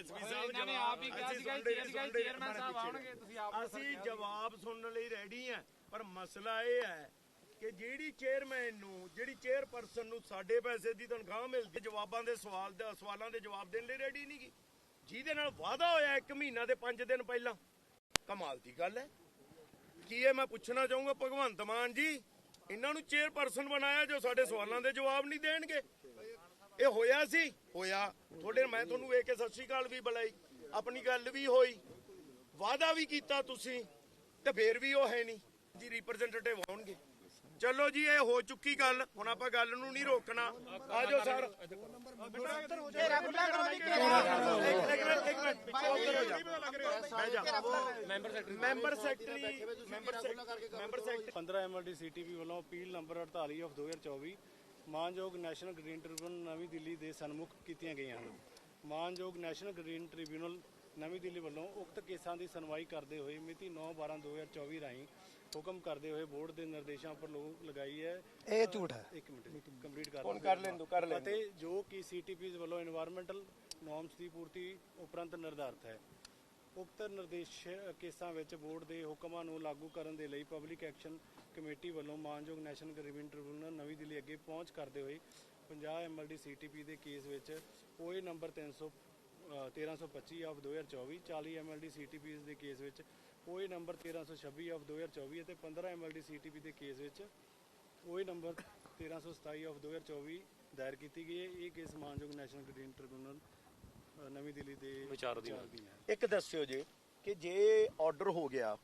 SP ਸਾਹਿਬ ਇਹਨਾਂ ਨੇ ਆਪ ਹੀ ਕਿਹਾ ਸੀਗਾ ਜੀ, ਚੇਅਰਮੈਨ ਸਾਹਿਬ ਆਉਣਗੇ ਤੁਸੀਂ ਆਪ ਅਸੀਂ ਜਵਾਬ ਸੁਣਨ ਲਈ ਰੈਡੀ ਆ ਪਰ ਮਸਲਾ ਇਹ ਹੈ ਕਿ ਜਿਹੜੀ ਚੇਅਰਮੈਨ ਨੂੰ ਜਿਹੜੀ ਚੇਅਰਪਰਸਨ ਨੂੰ ਸਾਡੇ ਪੈਸੇ ਦੀ ਤਨਖਾਹ ਮਿਲਦੀ ਜਵਾਬਾਂ ਦੇ ਸਵਾਲ ਦੇ ਸਵਾਲਾਂ ਦੇ ਜਵਾਬ ਦੇਣ ਲਈ ਰੈਡੀ ਨਹੀਂ ਜਿਹਦੇ ਨਾਲ ਵਾਅਦਾ ਹੋਇਆ ਇੱਕ ਮਹੀਨਾ ਦੇ 5 ਦਿਨ ਪਹਿਲਾਂ। ਕਮਾਲ ਦੀ ਗੱਲ ਹੈ। ਕੀ ਇਹ ਮੈਂ ਪੁੱਛਣਾ ਚਾਹੂੰਗਾ ਭਗਵੰਤ ਮਾਨ ਜੀ? ਇਹਨਾਂ ਨੂੰ ਚੇਅਰਪਰਸਨ ਬਣਾਇਆ ਜੋ ਸਾਡੇ ਸਵਾਲਾਂ ਦੇ ਜਵਾਬ ਨਹੀਂ ਦੇਣਗੇ। ਇਹ ਹੋਇਆ ਸੀ? ਹੋਇਆ। ਤੁਹਾਡੇ ਮੈਂ ਤੁਹਾਨੂੰ ਵੇਖ ਕੇ ਸਤਿ ਸ਼੍ਰੀ ਅਕਾਲ ਵੀ ਬੁਲਾਈ। ਆਪਣੀ ਗੱਲ ਵੀ ਹੋਈ। ਵਾਅਦਾ ਵੀ ਕੀਤਾ ਤੁਸੀਂ ਤੇ ਫੇਰ ਵੀ ਉਹ ਹੈ ਨਹੀਂ। ਜੀ ਰਿਪਰੈਜ਼ੈਂਟੇਟਿਵ ਹੋਣਗੇ ਚਲੋ ਜੀ ਇਹ ਹੋ ਚੁੱਕੀ ਗੱਲ। ਹੁਣ ਆਪਾਂ ਗੱਲ ਨੂੰ ਨਹੀਂ ਰੋਕਣਾ। ਆਜੋ sir. Member secretary member secretary member secretary 15 MLD CTP ਵੱਲੋਂ ਅਪੀਲ ਨੰਬਰ 48 ਆਫ 2024 ਮਾਨਯੋਗ ਨੈਸ਼ਨਲ ਗ੍ਰੀਨ ਟ੍ਰਿਬਿਊਨਲ ਨਵੀਂ ਦਿੱਲੀ ਦੇ ਸਨਮੁਖ ਕੀਤੀਆਂ ਗਈਆਂ ਹਨ। ਮਾਨਯੋਗ ਨੈਸ਼ਨਲ ਗ੍ਰੀਨ ਟ੍ਰਿਬਿਊਨਲ ਨਵੀਂ ਦਿੱਲੀ ਵੱਲੋਂ ਉਕਤ ਕੇਸਾਂ ਦੀ ਸੁਣਵਾਈ ਕਰਦੇ ਹੋਏ ਮਿਤੀ 9/12/2024 ਰਾਹੀਂ ਹੁਕਮ ਕਰਦੇ ਹੋਏ ਬੋਰਡ ਦੇ ਨਿਰਦੇਸ਼ਾਂ ਉੱਪਰ ਲੋਕ ਲਗਾਈ ਹੈ। ਇਹ ਝੂਠ ਹੈ। ਇੱਕ ਮਿੰਟ ਕੰਪਲੀਟ ਕਰ ਲਓ ਕਰ ਲੈਣ ਦੋ ਕਰ ਲੈਣ ਅਤੇ ਜੋ ਕਿ ਸੀਟੀਪੀਜ਼ ਵੱਲੋਂ এনवायरमेंटਲ ਨੋਰਮਸ ਦੀ ਪੂਰਤੀ ਉਪਰੰਤ ਨਿਰਧਾਰਤ ਹੈ। ਉਕਤ ਨਿਰਦੇਸ਼ ਕੇਸਾਂ ਵਿੱਚ ਬੋਰਡ ਦੇ ਹੁਕਮਾਂ ਨੂੰ ਲਾਗੂ ਕਰਨ ਦੇ ਲਈ ਪਬਲਿਕ ਐਕਸ਼ਨ ਕਮੇਟੀ ਵੱਲੋਂ ਮਾਨਯੋਗ ਨੈਸ਼ਨਲ ਗ੍ਰੀਵਿੰਗ ਟ੍ਰਿਬਿਊਨਲ ਨਵੀਂ ਦਿੱਲੀ ਅੱਗੇ ਪਹੁੰਚ ਕਰਦੇ ਹੋਏ 50 ਐਮਐਲਡੀ ਸੀਟੀਪੀ ਦੇ ਕੇਸ ਵਿੱਚ ਓਏ ਨੰਬਰ 300 ਅ, 1325 ਆਫ 2024 40 ਐਮਐਲਡੀ ਸੀਟੀਪੀਜ਼ ਦੇ ਕੇਸ ਵਿੱਚ ਓਏ ਨੰਬਰ 1326 ਆਫ 2024 ਅਤੇ 15 ਐਮਐਲਡੀ ਸੀਟੀਪੀ ਦੇ ਕੇਸ ਵਿੱਚ ਓਏ ਨੰਬਰ 1327 ਆਫ 2024 ਦਾਇਰ ਕੀਤੀ ਗਈ ਹੈ। ਇਹ ਕੇਸ ਮਾਨਯੋਗ ਨੈਸ਼ਨਲ ਗ੍ਰੀਨ ਟ੍ਰਿਬਿਊਨਲ ਨਵੀਂ ਦਿੱਲੀ ਦੇ ਵਿਚਾਰ ਦੀ ਹੈ। ਇੱਕ ਦੱਸਿਓ ਜੀ ਕਿ ਜੇ ਆਰਡਰ ਹੋ ਗਿਆ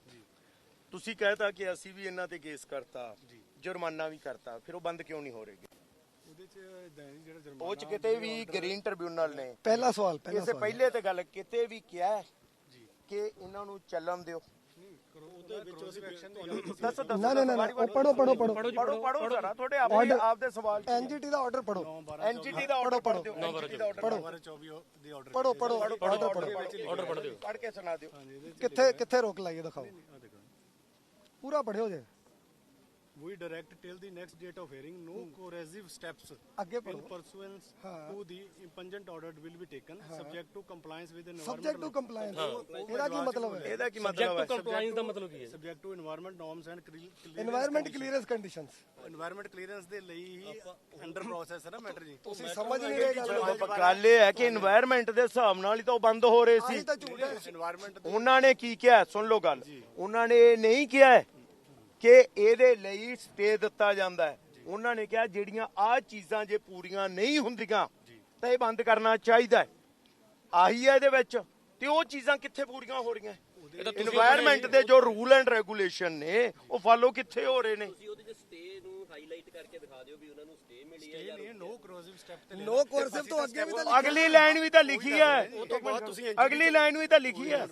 ਤੁਸੀਂ ਕਹਿਤਾ ਕਿ ਅਸੀਂ ਵੀ ਇਹਨਾਂ ਤੇ ਕੇਸ ਕਰਤਾ ਜੁਰਮਾਨਾ ਵੀ ਕਰਤਾ ਫਿਰ ਉਹ ਬੰਦ ਕਿਉਂ ਨਹੀਂ ਹੋ ਰਹੇ? ਉਹਦੇ ਚ ਇਦਾਂ ਹੈ ਜੀ, ਜਿਹੜਾ ਉਹ ਜੁਰਮਾਨਾ ਚ ਕਿਤੇ ਵੀ ਗ੍ਰੀਨ ਟ੍ਰਿਬਿਊਨਲ ਨੇ। ਪਹਿਲਾ ਸਵਾਲ ਪਹਿਲਾ ਕਿਸੇ ਸਵਾਲ। ਪਹਿਲੇ ਤੇ ਗੱਲ ਕਿਤੇ ਵੀ ਕਿਹਾ ਹੈ ਕਿ ਇਹਨਾਂ ਨੂੰ ਚੱਲਣ ਦਿਓ। ਉਹਦੇ ਵਿੱਚ ਉਸ ਐਕਸ਼ਨ ਦੀ ਗੱਲ ਦੱਸੋ ਦੱਸੋ ਨਾ ਨਾ ਨਾ ਨਾ, ਉਹ ਪੜੋ ਪੜੋ ਪੜੋ ਪੜੋ ਪੜੋ ਜ਼ਰਾ ਤੁਹਾਡੇ ਆਪਣੇ ਆਪ ਦੇ ਸਵਾਲ ਐਨਜੀਟੀ ਦਾ ਆਰਡਰ ਪੜੋ ਐਨਜੀਟੀ ਦਾ ਆਰਡਰ ਪੜ੍ਹ ਦਿਓ। NGT ਦਾ ਆਰਡਰ ਬਾਰੇ 24 ਦੇ ਆਰਡਰ ਪੜੋ ਪੜੋ ਆਰਡਰ ਪੜੋ ਆਰਡਰ ਪੜ੍ਹ ਦਿਓ ਪੜ੍ਹ। ਕੇ ਸੁਣਾ ਦਿਓ ਕਿੱਥੇ ਕਿੱਥੇ ਰੋਕ ਲਾਈਏ ਦਿਖਾਓ। ਪੂਰਾ ਪੜਿਓ ਜੇ We direct till the next date of hearing no coercive steps ਅੱਗੇ in ਪੜੋ pursuance ਹਾਂ। to the impungent order will be taken subject to compliance with subject to environmental compliance ਇਹਦਾ ਕੀ ਮਤਲਬ ਹੈ ਇਹਦਾ ਕੀ ਮਤਲਬ ਹੈ ਕੰਪਲਾਈਂਸ ਦਾ ਮਤਲਬ ਕੀ ਹੈ subject to environment norms and cre- clearance environment clearance conditions environment clearance ਦੇ ਲਈ ਹੀ under process ਹੈ ਨਾ ਮੈਟਰ ਜੀ ਤੁਸੀਂ ਸਮਝ ਨਹੀਂ ਰਹੇ ਗੱਲ ਨੂੰ। ਗੱਲ ਇਹ ਹੈ ਕਿ এনवायरमेंट ਦੇ ਹਿਸਾਬ ਨਾਲ ਹੀ ਤਾਂ ਉਹ ਬੰਦ ਹੋ ਰਹੇ ਸੀ ਆਹੀ ਤਾਂ ਝੂਠ ਹੈ environment ਉਹਨਾਂ ਨੇ ਕੀ ਕਿਹਾ ਸੁਣ ਲਓ ਗੱਲ ਉਹਨਾਂ ਨੇ ਇਹ ਨਹੀਂ ਕਿਹਾ ਹੈ ਕਿ ਇਹਦੇ ਲਈ ਸਟੇ ਦਿੱਤਾ ਜਾਂਦਾ ਹੈ। ਉਹਨਾਂ ਨੇ ਕਿਹਾ ਜਿਹੜੀਆਂ ਆ ਚੀਜ਼ਾਂ ਜੇ ਪੂਰੀਆਂ ਨਹੀਂ ਹੁੰਦੀਆਂ ਤਾਂ ਇਹ ਬੰਦ ਕਰਨਾ ਚਾਹੀਦਾ ਹੈ। ਆਹੀ ਹੈ ਇਹਦੇ ਵਿੱਚ। ਤੇ ਉਹ ਚੀਜ਼ਾਂ ਕਿੱਥੇ ਪੂਰੀਆਂ ਹੋ ਰਹੀਆਂ? এনवायरमेंट ਦੇ ਜੋ ਰੂਲ ਐਂਡ ਰੈਗੂਲੇਸ਼ਨ ਨੇ ਉਹ ਫਾਲੋ ਕਿੱਥੇ ਹੋ ਰਹੇ ਨੇ? ਤੁਸੀਂ ਉਹਦੇ ਜੇ ਸਟੇ ਨੂੰ ਹਾਈਲਾਈਟ ਕਰਕੇ ਦਿਖਾ ਦਿਓ ਵੀ ਉਹਨਾਂ ਨੂੰ ਸਟੇ ਨੋ ਕੋਰਸਿਵ ਤੋਂ ਅੱਗੇ ਵੀ ਤਾਂ ਅਗਲੀ ਲਾਈਨ ਵੀ ਤਾਂ ਲਿਖੀ ਹੈ। ਅਗਲੀ ਲਾਈਨ ਵੀ ਤਾਂ ਲਿਖੀ ਹੈ।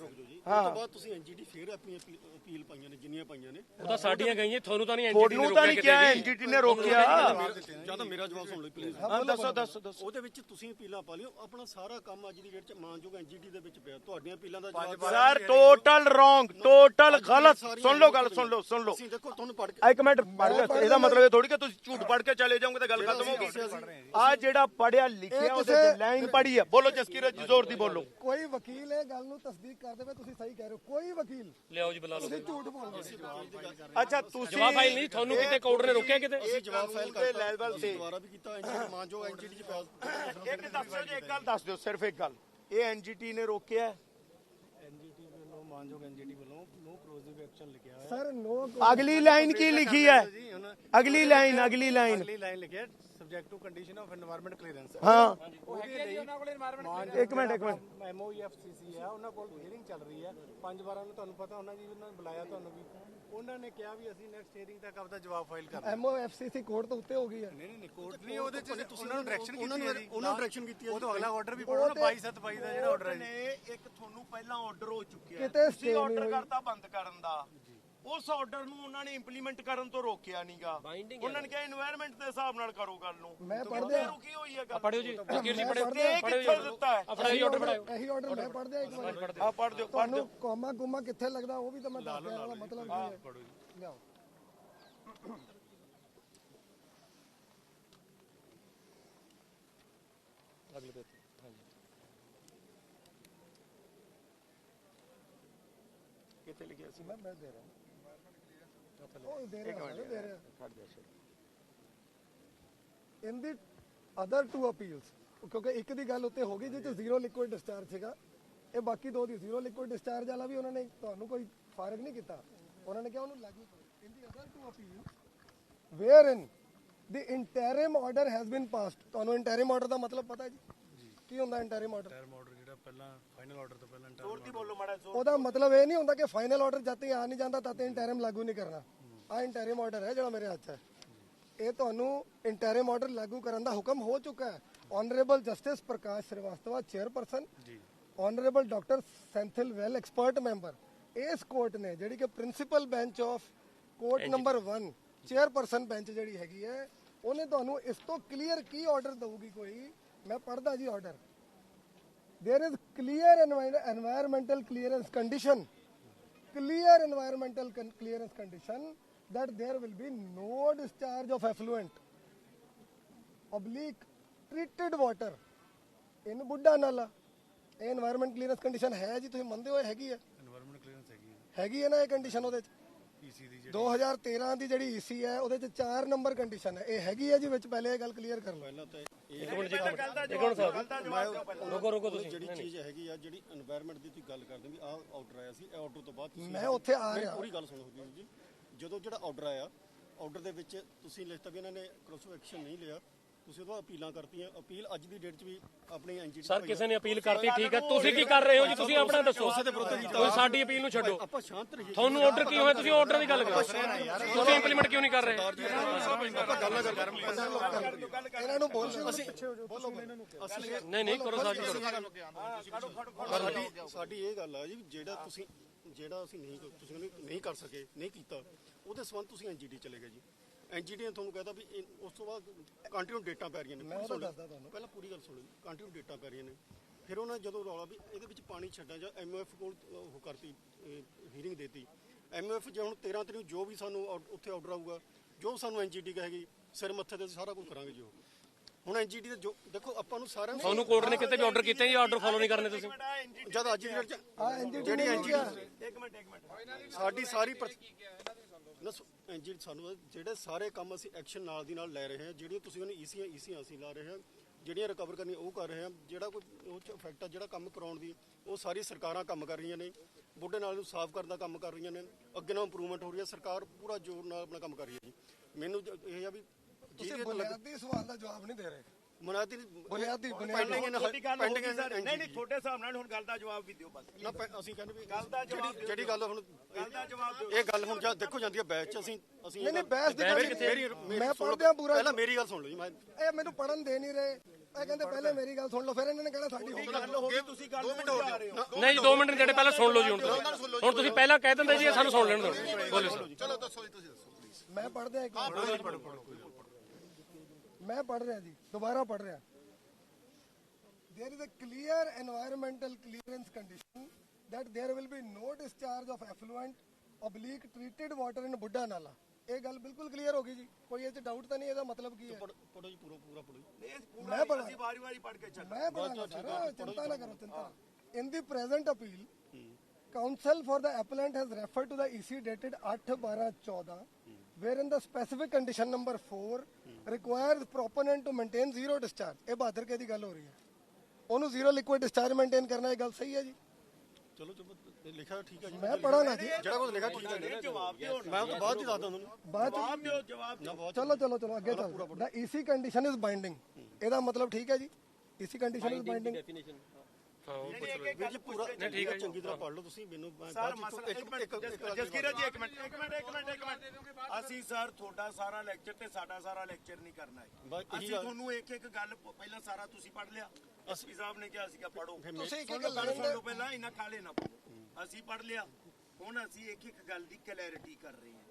ਹਾਂ ਤੋਂ ਬਾਅਦ ਤੁਸੀਂ ਐਨਜੀਟੀ ਫੇਰ ਆਪਣੀ ਅਪੀਲ ਪਾਈਆਂ ਨੇ ਜਿੰਨੀਆਂ ਪਾਈਆਂ ਨੇ। ਉਹ ਤਾਂ ਸਾਡੀਆਂ ਗਈਆਂ ਤੁਹਾਨੂੰ ਤਾਂ ਨਹੀਂ ਤੁਹਾਨੂੰ ਤਾਂ ਨਹੀਂ ਕਿਹਾ ਐਨਜੀਟੀ ਨੇ ਰੋਕਿਆ। ਜਾਂ ਤਾਂ ਮੇਰਾ ਜਵਾਬ ਸੁਣ ਲਓ ਪਲੀਜ਼ ਹਾਂ ਦੱਸੋ ਦੱਸੋ ਦੱਸੋ। ਉਹਦੇ ਵਿੱਚ ਤੁਸੀਂ ਅਪੀਲਾਂ ਪਾ ਲਿਓ। ਆਪਣਾ ਸਾਰਾ ਕੰਮ ਅੱਜ ਦੀ ਡੇਟ 'ਚ ਮਾਨਯੋਗ ਐਨਜੀਟੀ ਦੇ ਵਿੱਚ ਪਿਆ। ਤੁਹਾਡੀਆਂ ਅਪੀਲਾਂ ਦਾ ਜਵਾਬ ਸਰ ਟੋਟਲ ਰੋਂਗ ਟੋਟਲ ਗਲਤ। ਸੁਣ ਲਓ ਗੱਲ ਸੁਣ ਲਓ ਸੁਣ ਲਓ। ਦੇਖੋ ਤੁਹਾਨੂੰ ਪੜ੍ਹ ਕੇ ਇੱਕ ਮਿੰਟ ਪੜ੍ਹ ਲਓ ਇਹਦਾ ਮਤਲਬ ਇਹ ਥੋੜੀ ਕਿ ਤੁਸੀਂ ਝੂਠ ਪੜ੍ਹ ਕੇ ਚਲੇ ਜਾਓਗੇ ਤਾਂ ਗੱਲ ਖਤਮ ਹੋ ਗਈ। ਆ ਜਿਹੜਾ ਪੜਿਆ ਲਿਖਿਆ ਉਹਦੇ ਤੇ ਲਾਈਨ ਪੜੀ ਹੈ। ਬੋਲੋ ਜਸਕੀਰਤ ਜੀ ਜ਼ੋਰ ਦੀ ਬੋਲੋ। ਕੋਈ ਵਕੀਲ ਇਹ ਗੱਲ ਨੂੰ ਤਸਦੀਕ ਕਰ ਦੇਵੇ ਤੁਸੀਂ ਸਹੀ ਕਹਿ ਰਹੇ ਹੋ। ਕੋਈ ਵਕੀਲ ਲਿਆਓ ਜੀ ਬੁਲਾ ਲਓ। ਤੁਸੀਂ ਝੂਠ ਬੋਲਦੇ ਹੋ। ਅੱਛਾ ਤੁਸੀਂ ਜਵਾਬ ਫਾਈਲ ਨਹੀਂ ਤੁਹਾਨੂੰ ਕਿਤੇ ਕੋਰਟ ਨੇ ਰੋਕਿਆ ਕਿਤੇ? ਅਸੀਂ ਜਵਾਬ ਫਾਈਲ ਦੇ ਕਰਤਾ। ਲੈਵਲ ਤੇ ਦੁਬਾਰਾ ਵੀ ਕੀਤਾ ਐਨਜੀਟੀ ਮਾਨਯੋਗ ਐਨਜੀਟੀ 'ਚ ਪਿਆ ਇੱਕ ਦੱਸੋ ਜੀ ਇੱਕ ਗੱਲ ਦੱਸ ਦਿਓ ਸਿਰਫ ਇੱਕ ਗੱਲ। ਇਹ ਐਨਜੀਟੀ ਨੇ ਰੋਕਿਆ? ਹੈ? ਐਨਜੀਟੀ ਵੱਲੋਂ ਮਾਨਯੋਗ ਐਨਜੀਟੀ ਸਰ ਨੋ ਅਗਲੀ ਲਾਈਨ ਕੀ ਲਿਖੀ ਹੈ? ਅਗਲੀ ਲਾਈਨ ਅਗਲੀ ਲਾਈਨ ਅਗਲੀ ਲਾਈਨ ਲਿਖਿਆ। Subject to condition of environment clearance ਹਾਂ। ਉਹਦੇ ਲਈ ਉਹਨਾਂ ਕੋਲ এনवायरमेंट ਕਲੀਅਰੈਂਸ ਇੱਕ ਮਿੰਟ ਇੱਕ ਮਿੰਟ। ਐਮਓਈਐਫਸੀਸੀ ਆ ਉਹਨਾਂ ਕੋਲ ਹੀਅਰਿੰਗ ਚੱਲ ਰਹੀ ਆ ਪੰਜ ਵਾਰਾਂ ਨੂੰ ਤੁਹਾਨੂੰ ਪਤਾ ਉਹਨਾਂ ਜੀ ਉਹਨਾਂ ਬੁਲਾਇਆ ਤੁਹਾਨੂੰ ਵੀ। ਉਹਨਾਂ ਨੇ ਕਿਹਾ ਵੀ ਅਸੀਂ ਨੈਕਸਟ ਹੀਅਰਿੰਗ ਤੱਕ ਆਪਦਾ ਜਵਾਬ ਫਾਈਲ ਕਰਨਾ ਐਮਓਐਫਸੀਸੀ ਕੋਰਟ ਤੋਂ ਉੱਤੇ ਹੋ ਗਈ ਹੈ। ਨਹੀਂ ਨਹੀਂ ਕੋਰਟ ਨਹੀਂ ਉਹਦੇ ਚ ਤੁਸੀਂ ਉਹਨਾਂ ਨੂੰ ਡਾਇਰੈਕਸ਼ਨ ਕੀਤੀ ਹੈ ਉਹਨਾਂ ਨੂੰ ਡਾਇਰੈਕਸ਼ਨ ਕੀਤੀ ਹੈ ਉਹ ਤੋਂ ਅਗਲਾ ਆਰਡਰ ਵੀ ਪੜੋ ਨਾ 2272 ਦਾ ਜਿਹੜਾ ਆਰਡਰ ਹੈ ਨੇ ਇੱਕ ਤੁਹਾਨੂੰ ਪਹਿਲਾਂ ਆਰਡਰ ਹੋ ਚੁੱਕਿਆ ਤੁਸੀਂ ਆਰਡਰ ਕਰਤਾ ਬੰਦ ਕਰਨ ਦਾ ਉਸ ਆਰਡਰ ਨੂੰ ਉਹਨਾਂ ਨੇ ਇੰਪਲੀਮੈਂਟ ਕਰਨ ਤੋਂ ਰੋਕਿਆ ਨਹੀਂਗਾ ਉਹਨਾਂ ਨੇ ਕਿਹਾ এনवायरमेंट ਦੇ ਹਿਸਾਬ ਨਾਲ ਕਰੋ ਗੱਲ ਨੂੰ। ਮੈਂ ਪੜਦੇ ਰੁਕੀ ਹੋਈ ਹੈ ਗੱਲ। ਪੜਿਓ ਜੀ ਵਕੀਲ ਜੀ ਪੜਿਓ ਪੜਿਓ ਦਿੱਤਾ ਹੈ? ਆਪਣਾ ਹੀ ਆਰਡਰ ਪੜਿਓ ਇਹੀ ਆਰਡਰ ਮੈਂ ਪੜਦੇ ਇੱਕ ਵਾਰ। ਆ ਪੜ ਦਿਓ ਪੜ ਕੋਮਾ ਗੁਮਾ ਕਿੱਥੇ ਲੱਗਦਾ ਉਹ ਵੀ ਤਾਂ ਮੈਂ ਦੱਸ ਦਿਆਂ ਮਤਲਬ ਕੀ ਹੈ। ਪੜੋ ਜੀ ਲਿਆਓ। ਅਗਲੇ ਪੇਜ ਕਿੱਥੇ ਲਿਖਿਆ ਸੀ? ਮੈਂ ਦੇ ਰਿਹਾ। ਉਹ ਦੇ ਰਿਹਾ ਹਾਂ, ਦੇ ਰਿਹਾ ਖੜ ਜਾ ਛੇ in the other two appeals ਕਿਉਂਕਿ ਇੱਕ ਦੀ ਗੱਲ ਉੱਤੇ ਹੋ ਗਈ ਜਿਹ ਚ ਜ਼ੀਰੋ ਲਿਕੁਇਡ ਡਿਸਚਾਰਜ ਸੀਗਾ ਇਹ ਬਾਕੀ ਦੋ ਦੀ ਜ਼ੀਰੋ ਲਿਕੁਇਡ ਡਿਸਚਾਰਜ ਵਾਲਾ ਵੀ ਉਹਨਾਂ ਨੇ ਤੁਹਾਨੂੰ ਕੋਈ ਫਾਰਗ ਨਹੀਂ ਕੀਤਾ। ਉਹਨਾਂ ਨੇ ਕਿਹਾ ਉਹਨੂੰ ਲਾਗੂ ਕਰੋ in the other two appeals where in the interim order has been passed ਤੁਹਾਨੂੰ ਇੰਟਰਿਮ ਆਰਡਰ ਦਾ ਮਤਲਬ ਪਤਾ ਹੈ ਜੀ? ਕੀ ਹੁੰਦਾ ਇੰਟਰਿਮ ਆਰਡਰ ਟਰਮ ਆਰਡਰ ਜਿਹੜਾ ਪਹਿਲਾਂ ਫਾਈਨਲ ਆਰਡਰ ਤੋਂ ਪਹਿਲਾਂ ਜ਼ੋਰ ਦੀ ਬੋਲੋ ਮਾੜਾ ਜ਼ੋਰ ਉਹਦਾ ਮਤਲਬ ਇਹ ਨਹੀਂ ਹੁੰਦਾ ਕਿ ਫਾਈਨਲ ਆਰਡਰ ਜਦ ਤੱਕ ਆ ਨਹੀਂ ਜਾਂਦਾ ਤਦ ਤੱਕ ਇੰਟਰਿਮ ਲਾਗੂ ਨਹੀਂ ਕਰਨਾ। ਆ ਇੰਟਰਿਮ ਆਰਡਰ ਹੈ ਜਿਹੜਾ ਮੇਰੇ ਹੱਥ 'ਚ ਹੈ। ਇਹ ਤੁਹਾਨੂੰ ਇੰਟਰਿਮ ਆਰਡਰ ਲਾਗੂ ਕਰਨ ਦਾ ਹੁਕਮ ਹੋ ਚੁੱਕਾ ਹੈ। Honourable justice Prakash Srivastava chairperson ji. Honourable doctor Senthil Vel expert member ਇਸ ਕੋਰਟ ਨੇ ਜਿਹੜੀ ਕਿ principal bench of court number 1 chairperson bench ਜਿਹੜੀ ਹੈਗੀ ਹੈ ਉਹਨੇ ਤੁਹਾਨੂੰ ਇਸ ਤੋਂ ਕਲੀਅਰ ਕੀ ਆਰਡਰ ਦਊਗੀ ਕੋਈ? ਮੈਂ ਪੜਦਾ ਜੀ order there is clear environmental clearance condition clear environmental clearance condition that there will be no discharge of effluent oblique treated water in Buddha Nala ਇਹ এনवायरमेंट ਕਲੀਅਰੈਂਸ ਕੰਡੀਸ਼ਨ ਹੈ ਜੀ ਤੁਸੀਂ ਮੰਨਦੇ ਹੋ ਹੈਗੀ ਹੈ এনवायरमेंट ਕਲੀਅਰੈਂਸ ਹੈਗੀ ਹੈ ਹੈਗੀ ਹੈ ਨਾ ਇਹ ਕੰਡੀਸ਼ਨ ਉਹਦੇ ਚ 2013 ਦੀ ਜਿਹੜੀ ਈਸੀ ਹੈ ਉਹਦੇ ਚ 4 ਨੰਬਰ ਕੰਡੀਸ਼ਨ ਹੈ। ਇਹ ਹੈਗੀ ਹੈ ਜੀ ਵਿੱਚ? ਪਹਿਲੇ ਇਹ ਗੱਲ ਕਲੀਅਰ ਕਰ ਲਓ। ਮੈਂ ਉੱਥੇ ਆ ਰਿਹਾ। ਪੂਰੀ ਗੱਲ ਸੁਣੋ ਜੀ। ਜਦੋਂ ਜਿਹੜਾ ਆਰਡਰ ਆਇਆ ਆਰਡਰ ਦੇ ਵਿੱਚ ਤੁਸੀਂ ਲਿਖਤਾ ਵੀ ਇਹਨਾਂ ਨੇ ਕ੍ਰੋਸ ਐਕਸ਼ਨ ਨਹੀਂ ਲਿਆ। ਤੁਸੀਂ ਉਹਦਾ ਅਪੀਲਾਂ ਕਰਤੀਆਂ ਅਪੀਲ ਅੱਜ ਦੀ ਡੇਟ 'ਚ ਵੀ ਆਪਣੀ ਐਨਜੀਟੀ ਸਰ ਕਿਸੇ ਨੇ ਅਪੀਲ ਕਰਤੀ ਠੀਕ ਹੈ ਤੁਸੀਂ ਕੀ ਕਰ ਰਹੇ ਹੋ ਜੀ? ਤੁਸੀਂ ਆਪਣਾ ਦੱਸੋ। ਤੁਸੀਂ ਸਾਡੀ ਅਪੀਲ ਨੂੰ ਛੱਡੋ। ਆਪਾਂ ਸ਼ਾਂਤ ਰਹੀਏ। ਤੁਹਾਨੂੰ ਆਰਡਰ ਕੀ ਹੋਇਆ? ਤੁਸੀਂ ਆਰਡਰ ਦੀ ਗੱਲ ਕਰੋ। ਤੁਸੀਂ ਇੰਪਲੀਮੈਂਟ ਕਿਉਂ ਨਹੀਂ ਕਰ ਰਹੇ? ਆਪਾਂ ਗੱਲ ਨਾ ਕਰ ਇਹਨਾਂ ਨੂੰ ਬੋਲ ਅਸੀਂ ਪਿੱਛੇ ਹੋ ਜਾਓ ਨਹੀਂ ਨਹੀਂ ਕਰੋ ਸਾਡੀ ਸਾਡੀ ਸਾਡੀ ਇਹ ਗੱਲ ਆ ਜੀ ਜਿਹੜਾ ਤੁਸੀਂ ਜਿਹੜਾ ਅਸੀਂ ਨਹੀਂ ਤੁਸੀਂ ਨਹੀਂ ਨਹੀਂ ਕਰ ਸਕੇ ਨਹੀਂ ਕੀਤਾ ਉਹਦੇ ਸੰਬੰਧ ਤੁਸੀਂ ਐਨਜੀਟੀ ਚਲੇ ਗਏ ਜੀ। ਐਨਜੀਟੀ ਨੇ ਤੁਹਾਨੂੰ ਕਹਿਤਾ ਵੀ ਇਹ- ਉਸ ਤੋਂ ਬਾਅਦ ਕੰਟੀਨਿਊ ਡੇਟਾਂ ਪੈ ਰਹੀਆਂ ਨੇ। ਮੈਂ ਉਹ ਸੁਣ ਲਓ। ਦੱਸਦਾ ਤੁਹਾਨੂੰ। ਪਹਿਲਾਂ ਪੂਰੀ ਗੱਲ ਸੁਣੋ ਜੀ ਕੰਟੀਨਿਊ ਡੇਟਾਂ ਪੈ ਰਹੀਆਂ ਨੇ। ਫਿਰ ਉਹਨਾਂ ਜਦੋਂ ਰੌਲਾ ਵੀ ਇਹਦੇ ਵਿੱਚ ਪਾਣੀ ਛੱਡਾਂ ਜਾਂ ਐਮਓਐਫ ਕੋਲ ਉਹ ਕਰਤੀ ਹੀਰਿੰਗ ਦੇਤੀ। ਐਮਓਐਫ ਜੇ ਹੁਣ 13 ਤਰੀਕ ਨੂੰ ਜੋ ਵੀ ਸਾਨੂੰ ਉੱਥੇ ਆਰਡਰ ਆਊਗਾ ਜੋ ਸਾਨੂੰ ਐਨਜੀਟੀ ਕਹੇਗੀ ਸਿਰ ਮੱਥੇ ਤੇ ਸਾਰਾ ਕੁਝ ਕਰਾਂਗੇ ਜੀ ਉਹ। ਹੁਣ ਐਨਜੀਟੀ ਦੇ ਜੋ ਦੇਖੋ ਆਪਾਂ ਨੂੰ ਸਾਰਿਆਂ ਨੂੰ ਤੁਹਾਨੂੰ ਕੋਰਟ ਨੇ ਕਿਤੇ ਵੀ ਆਰਡਰ ਕੀਤੇ ਜੀ ਆਰਡਰ ਫੋਲੋ ਨਹੀਂ ਕਰਨੇ ਤੁਸੀਂ? ਜਦ ਅੱਜ ਦੀ ਡੇਟ 'ਚ ਆ ਐਨਜੀਟੀ ਜਿਹੜੀ ਐਨਜੀਟੀ ਇੱਕ ਮਿੰਟ ਇੱਕ ਮਿੰਟ। ਸਾਡੀ ਸਾਰੀ ਪਰ- ਨਾ ਸੁ- ਸਾਨੂੰ ਜਿਹੜੇ ਸਾਰੇ ਕੰਮ ਅਸੀਂ ਐਕਸ਼ਨ ਨਾਲ ਦੀ ਨਾਲ ਲੈ ਰਹੇ ਹਾਂ ਜਿਹੜੀਆਂ ਤੁਸੀਂ ਉਹਨੇ ਈਸੀਆਂ ਈਸੀਆਂ ਅਸੀਂ ਲਾ ਰਹੇ ਹਾਂ ਜਿਹੜੀਆਂ ਰਿਕਵਰ ਕਰਨੀਆਂ ਉਹ ਕਰ ਰਹੇ ਹਾਂ ਜਿਹੜਾ ਕੋਈ ਉਹ ਚ ਇਫੈਕਟ ਆ ਜਿਹੜਾ ਕੰਮ ਕਰਾਉਣ ਦੀ ਉਹ ਸਾਰੀ ਸਰਕਾਰਾਂ ਕੰਮ ਕਰ ਰਹੀਆਂ ਨੇ ਬੁੱਢੇ ਨਾਲ ਨੂੰ ਸਾਫ਼ ਕਰਨ ਦਾ ਕੰਮ ਕਰ ਰਹੀਆਂ ਨੇ ਅੱਗੇ ਨਾਲ ਇੰਪਰੂਵਮੈਂਟ ਹੋ ਰਹੀ ਹੈ ਸਰਕਾਰ ਪੂਰਾ ਜ਼ੋਰ ਨਾਲ ਆਪਣਾ ਕੰਮ ਕਰ ਰਹੀ ਹੈ ਜੀ। ਮੈਨੂੰ ਜ- ਇਹ ਆ ਵੀ ਤੁਸੀਂ ਜਿਹਦੇ ਬੁਨਿਆਦੀ ਸਵਾਲ ਦਾ ਜਵਾਬ ਨਹੀਂ ਦੇ ਰਹੇ। ਮਨਾਤੀ ਬੁਨਿਆਦੀ ਬੁਨਿਆਦੀ ਪੈਂਡਿੰਗ ਹੋ ਨਹੀਂ ਨਹੀਂ ਤੁਹਾਡੇ ਹਿਸਾਬ ਨਾਲ ਹੁਣ ਗੱਲ ਦਾ ਜਵਾਬ ਵੀ ਦਿਓ ਬਸ। ਨਾ ਅਸੀਂ ਕਹਿੰਦੇ ਵੀ ਗੱਲ ਦਾ ਜਵਾਬ ਜਿਹੜੀ ਗੱਲ ਹੁਣ ਗੱਲ ਦਾ ਜਵਾਬ ਦਿਓ। ਇਹ ਗੱਲ ਹੁਣ ਜਦ ਦੇਖੋ ਜਾਂਦੀ ਹੈ ਬੈਚ ਚ ਅਸੀਂ ਅਸੀਂ ਨਹੀਂ ਨਹੀਂ ਬਹਿਸ ਦੀ ਗੱਲ ਮੈਂ। ਪੜ੍ਹਦਿਆਂ ਪੂਰਾ ਪਹਿਲਾਂ ਮੇਰੀ ਗੱਲ ਸੁਣ ਲਓ ਜੀ ਮੈਂ ਇਹ ਮੈਨੂੰ ਪੜਨ ਦੇ ਨਹੀਂ ਰਹੇ। ਇਹ ਕਹਿੰਦੇ ਪਹਿਲੇ ਮੇਰੀ ਗੱਲ ਸੁਣ ਲਓ ਫਿਰ ਇਹਨਾਂ ਨੇ ਕਹਿਣਾ ਸਾਡੀ ਹੋ ਗਈ ਹੋ ਤੁਸੀਂ ਗੱਲ ਜਾ ਰਹੇ ਹੋ। ਨਹੀਂ 2 ਮਿੰਟ ਜਿਹੜੇ ਪਹਿਲਾਂ ਸੁਣ ਲਓ ਜੀ ਹੁਣ ਤੁਸੀਂ। ਹੁਣ ਤੁਸੀਂ ਪਹਿਲਾਂ ਕਹਿ ਦਿੰਦੇ ਜੀ ਇਹ ਸਾਨੂੰ ਸੁਣ ਲੈਣ ਦਿਓ। ਬੋਲੋ ਸਰ ਮੈਂ ਪੜ੍ਹਦਿਆਂ ਇੱਕ ਮੈਂ ਪੜ੍ਹ ਰਿਹਾ ਜੀ ਦੁਬਾਰਾ ਪੜ੍ਹ ਰਿਹਾ there is a clear environmental clearance condition that there will be no discharge of effluent oblique treated water in Buddha Nala ਇਹ ਗੱਲ ਬਿਲਕੁਲ ਕਲੀਅਰ ਹੋ ਗਈ ਜੀ ਕੋਈ ਇਹ ਚ ਡਾਊਟ ਤਾਂ ਨਹੀਂ ਇਹਦਾ ਮਤਲਬ ਕੀ ਹੈ ਪੜੋ ਜੀ ਪੂਰਾ ਪੂਰਾ ਪੜੋ ਇਹ ਪੂਰਾ ਮੈਂ। ਅਸੀਂ ਵਾਰੀ ਵਾਰੀ ਪੜ ਕੇ ਚੱਲ ਮੈਂ ਪੜਾਂਗਾ ਸਰ ਚਿੰਤਾ ਨਾ ਕਰੋ ਚਿੰਤਾ in the present appeal the appellant has referred to the EC dated 8 12 14 wherein the specific condition number 4 requires proponent to maintain zero discharge. ਇਹ ਬਹਾਦਰ ਕੇ ਦੀ ਗੱਲ ਹੋ ਰਹੀ ਹੈ। ਉਹਨੂੰ ਜ਼ੀਰੋ ਲਿਕੁਇਡ ਡਿਸਚਾਰਜ ਮੇਨਟੇਨ ਕਰਨਾ ਇਹ ਗੱਲ ਸਹੀ ਹੈ ਜੀ? ਚਲੋ ਚਲੋ ਲਿਖਿਆ ਠੀਕ ਹੈ ਜੀ। ਮੈਂ ਪੜਾਂਗਾ ਜੀ। ਜਿਹੜਾ ਕੁਝ ਲਿਖਿਆ ਠੀਕ ਹੈ। ਜਵਾਬ ਦਿਓ ਮੈਂ ਉਹ ਤੋਂ ਬਾਅਦ ਹੀ ਦੱਸਦਾ ਤੁਹਾਨੂੰ। ਬਾਅਦ ਜਵਾਬ ਦਿਓ ਜਵਾਬ ਨਾ ਚਲੋ ਚਲੋ ਚਲੋ ਅੱਗੇ ਚੱਲ। ਦਾ ਈਸੀ ਕੰਡੀਸ਼ਨ ਇਜ਼ ਬਾਈਂਡਿੰਗ ਇਹਦਾ ਮਤਲਬ ਠੀਕ ਹੈ ਜੀ? EC condition is binding definition ਵੀਰ ਜੀ ਪੂਰਾ ਠੀਕ ਹੈ ਚੰਗੀ ਤਰ੍ਹਾਂ ਪੜ ਲਓ ਤੁਸੀਂ ਮੈਨੂੰ ਮੈਂ ਸਰ ਬਾਅਦ ਮਸਲਾ ਚ ਇੱਕ ਮਿੰਟ ਜਸਕੀਰਾ ਜੀ ਇੱਕ ਮਿੰਟ ਇੱਕ ਮਿੰਟ ਇੱਕ ਮਿੰਟ। ਇੱਕ ਮਿੰਟ। ਅਸੀਂ ਸਰ ਤੁਹਾਡਾ ਸਾਰਾ ਲੈਕਚਰ ਤੇ ਸਾਡਾ ਸਾਰਾ ਲੈਕਚਰ ਨਹੀਂ ਕਰਨਾ ਹੈ। ਬਸ ਇਹੀ ਅਸੀਂ ਗੱਲ- ਤੁਹਾਨੂੰ ਇੱਕ ਇੱਕ ਗੱਲ ਪ- ਪਹਿਲਾਂ ਸਾਰਾ ਤੁਸੀਂ ਪੜ ਲਿਆ। ਅਸੀਂ ਸਾਹਿਬ ਨੇ ਕਿਹਾ ਸੀਗਾ ਪੜੋ ਤੁਸੀਂ ਇੱਕ ਸੁਣ ਇੱਕ ਲਓ ਗੱਲ ਲਾਈਨ ਸੁਣ ਲਓ ਪਹਿਲਾਂ ਇਹਨਾਂ ਖਾਲੇ ਨਾ ਪਾਓ ਅਸੀਂ ਪੜ ਲਿਆ। ਹੁਣ ਅਸੀਂ ਇੱਕ ਇੱਕ ਗੱਲ ਦੀ ਕਲੈਰਿਟੀ ਕਰ ਰਹੇ ਹਾਂ।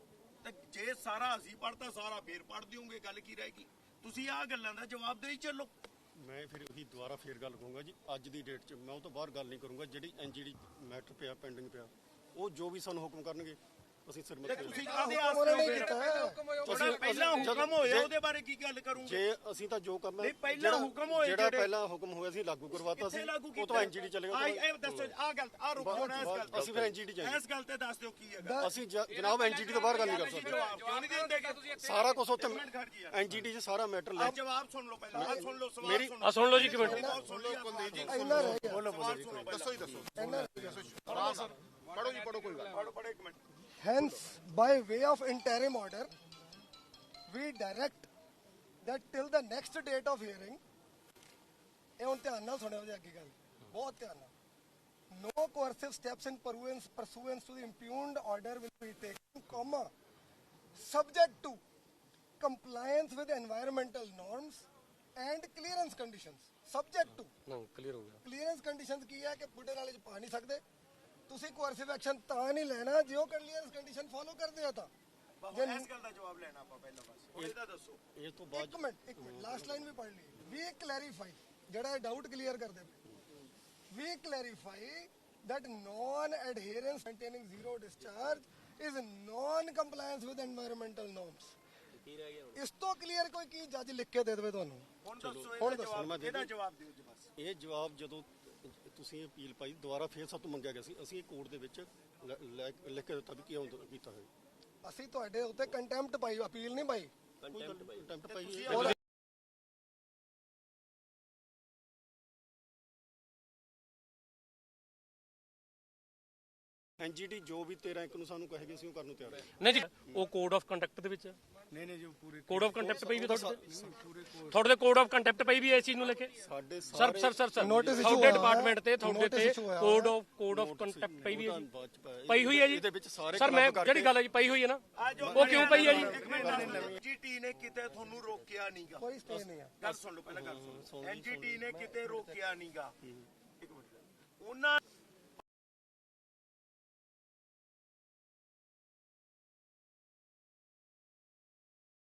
ਤੇ ਜੇ ਸਾਰਾ ਅਸੀਂ ਪੜਤਾ ਸਾਰਾ ਫੇਰ ਪੜ ਦਿਓਗੇ ਗੱਲ ਕੀ ਰਹੇਗੀ? ਤੁਸੀਂ ਆਹ ਗੱਲਾਂ ਦਾ ਜਵਾਬ ਦੇ ਹੀ ਚੱਲੋ। ਮੈਂ ਫਿਰ ਉਹੀ ਦੁਬਾਰਾ ਫੇਰ ਗੱਲ ਕਹੂੰਗਾ ਜੀ ਅੱਜ ਦੀ ਡੇਟ 'ਚ ਮੈਂ ਉਹ ਤੋਂ ਬਾਹਰ ਗੱਲ ਨਹੀਂ ਕਰੂੰਗਾ ਜਿਹੜੀ ਐਨਜੀਡੀ ਮੈਟਰ ਪਿਆ ਪੈਂਡਿੰਗ ਪਿਆ ਉਹ ਜੋ ਵੀ ਸਾਨੂੰ ਹੁਕਮ ਕਰਨਗੇ ਅਸੀਂ ਸਿਰਮਤ ਤੁਸੀਂ ਕਾਹਦੇ ਆਸਰੇ ਕੀਤਾ? ਪਹਿਲਾਂ ਹੁਕਮ ਹੋਇਆ ਉਹਦੇ ਬਾਰੇ ਕੀ ਗੱਲ ਕਰੂੰਗੇ? ਜੇ ਅਸੀਂ ਤਾਂ ਜੋ ਹੈ ਨਹੀਂ, ਪਹਿਲਾਂ ਹੁਕਮ ਹੋਏ ਜਿਹੜਾ ਪਹਿਲਾਂ ਹੁਕਮ ਹੋਇਆ ਸੀ ਲਾਗੂ ਕਰਵਾਤਾ ਸੀ ਉਹ ਤੋਂ ਐਨਜੀਡੀ ਚਲੇਗਾ ਇਹ ਦੱਸੋ ਆ ਗੱਲ ਆ ਰੁਕੋ ਨਾ ਇਸ ਗੱਲ। ਅਸੀਂ ਫਿਰ ਐਨਜੀਡੀ ਚਾਹੀਏ ਇਸ ਗੱਲ ਤੇ ਦੱਸ ਦਿਓ ਕੀ ਹੈਗਾ। ਅਸੀਂ ਜ- ਜਨਾਬ ਐਨਜੀਡੀ ਤੋਂ ਬਾਹਰ ਗੱਲ ਨਹੀਂ ਕਰ ਸਕਦੇ। ਜਵਾਬ ਕਿਉਂ ਨਹੀਂ ਦਿੰਦੇ ਕਿ ਸਾਰਾ ਕੁਝ ਉੱਥੇ ਜੀ ਐਨਜੀਡੀ 'ਚ ਸਾਰਾ ਮੈਟਰ ਲੈ ਜਵਾਬ ਸੁਣ ਲਓ ਪਹਿਲਾਂ ਆ ਸੁਣ ਲਓ ਸਵਾਲ ਮੇਰੀ- ਸੁਣ ਆ ਸੁਣ ਲਓ ਜੀ ਇੱਕ ਮਿੰਟ। ਸੁਣ ਲਓ ਕੁਲਦੀਪ ਜੀ ਗਿਆ। ਸਵਾਲ ਸੁਣੋ ਦੱਸੋ ਹੀ ਦੱਸੋ। ਪੜੋ ਜੀ। ਪੜੋ ਕੋਈ ਗੱਲ ਪੜੋ ਪੜੋ ਇੱਕ minute Hence, by way of interim order, we direct that till the next date of hearing, ਇਹ ਹੁਣ ਧਿਆਨ ਨਾਲ ਸੁਣਿਓ ਜੀ ਅੱਗੇ ਗੱਲ ਬਹੁਤ ਧਿਆਨ ਨਾਲ no coercive steps in pursuance pursuance to the impugned order will be taken comma subject to compliance with environmental norms and clearance conditions subject to ਨਾ ਕਲੀਅਰ ਹੋ ਗਿਆ ਕਲੀਅਰੈਂਸ ਕੰਡੀਸ਼ਨਸ ਕੀ ਹੈ ਕਿ ਬੁੱਢੇ ਨਾਲੇ ਚ ਪਾ ਨਹੀਂ ਸਕਦੇ ਤੁਸੀਂ ਕੋਰਸਿਵ ਐਕਸ਼ਨ ਤਾਂ ਨਹੀਂ ਲੈਣਾ ਜੇ ਉਹ ਕਲੀਅਰੈਂਸ ਕੰਡੀਸ਼ਨ ਫੋਲੋ ਕਰਦੇ ਆ ਤਾਂ ਬਾਬਾ ਇਸ ਗੱਲ ਦਾ ਜਵਾਬ ਲੈਣਾ ਆਪਾਂ ਪਹਿਲਾਂ ਬਸ। ਹੁਣ ਇਹਦਾ ਦੱਸੋ। ਇਹ ਤੋਂ ਬਾਅਦ ਇੱਕ ਮਿੰਟ ਇੱਕ ਮਿੰਟ ਲਾਸਟ ਲਾਈਨ ਵੀ ਪੜ੍ਹ ਲਈ। ਵੀ ਕਲੈਰੀਫਾਈ ਜਿਹੜਾ ਡਾਊਟ ਕਲੀਅਰ ਕਰਦੇ ਵੀ clarify that non adherence maintaining zero discharge is non compliance with environmental norms. ਇਸ ਤੋਂ ਕਲੀਅਰ ਕੋਈ ਕੀ ਜੱਜ ਲਿਖ ਕੇ ਦੇ ਦੇਵੇ ਤੁਹਾਨੂੰ? ਹੁਣ ਦੱਸੋ ਹੁਣ ਇਹਦਾ ਦੱਸੋ, ਜਵਾਬ ਇਹਦਾ ਜਵਾਬ ਦਿਓ ਜੀ ਬਸ? ਇਹ ਜਵਾਬ ਜਦੋਂ ਤੁਸੀਂ ਅਪੀਲ ਪਾਈ ਦੁਬਾਰਾ ਫੇਰ ਸਭ ਤੋਂ ਮੰਗਿਆ ਗਿਆ ਸੀ। ਅਸੀਂ ਇਹ ਕੋਰਟ ਦੇ ਵਿੱਚ ਲਿਖ ਕੇ ਦਿੱਤਾ ਵੀ ਕਿਉਂ ਕੀਤਾ ਹੈ ਅਸੀਂ ਤੁਹਾਡੇ ਉੱਤੇ ਕੰਟੈਂਪਟ ਪਾਈ ਅਪੀਲ ਨਹੀਂ ਪਾਈ। ਕੰਟੈਂਪਟ ਪਾਈ। ਐਨਜੀਟੀ ਜੋ ਵੀ 13 ਇੱਕ ਨੂੰ ਸਾਨੂੰ ਕਹੇਗੀ ਅਸੀਂ ਉਹ ਕਰਨ ਨੂੰ ਤਿਆਰ ਹਾਂ। ਨਹੀਂ ਜੀ ਉਹ ਕੋਡ ਆਫ ਕੰਡਕਟ ਦੇ ਵਿੱਚ? ਨਹੀਂ ਨਹੀਂ ਜੀ ਉਹ ਪੂਰੇ ਕੋਡ ਆਫ ਕੰਡਕਟ ਪਈ ਵੀ ਤੁਹਾਡੇ ਤੇ? ਤੁਹਾਡੇ ਤੇ ਕੋਡ ਆਫ ਕੰਡਕਟ ਪਈ ਵੀ ਇਸ ਚੀਜ਼ ਨੂੰ ਲੈ ਕੇ? ਸਾਡੇ sir sir sir sir Notice issue ਤੁਹਾਡੇ ਹੋਇਆ। ਡਿਪਾਰਟਮੈਂਟ ਤੇ ਤੁਹਾਡੇ ਤੇ code of code of conduct ਪਈ ਵੀ ਹੈ ਜੀ। ਪਈ ਹੋਈ ਹੈ ਜੀ? ਇਹਦੇ ਵਿੱਚ ਸਾਰੇ ਸਰ ਮੈਂ ਜਿਹੜੀ ਗੱਲ ਹੈ ਜੀ? ਪਈ ਹੋਈ ਹੈ ਨਾ? ਉਹ ਕਿਉਂ ਪਈ ਹੈ ਜੀ? ਐਨਜੀਟੀ ਨੇ ਕਿਤੇ ਤੁਹਾਨੂੰ ਰੋਕਿਆ ਨਹੀਂਗਾ। ਕੋਈ ਸਟੇ ਨਹੀਂ ਆ ਗੱਲ ਸੁਣ ਲਓ ਪਹਿਲਾਂ ਗੱਲ ਸੁਣ ਐਨਜੀਟੀ ਨੇ ਕਿਤੇ ਰੋਕਿਆ ਨਹੀਂਗਾ। ਇੱਕ ਮਿੰਟ। ਉਹਨਾਂ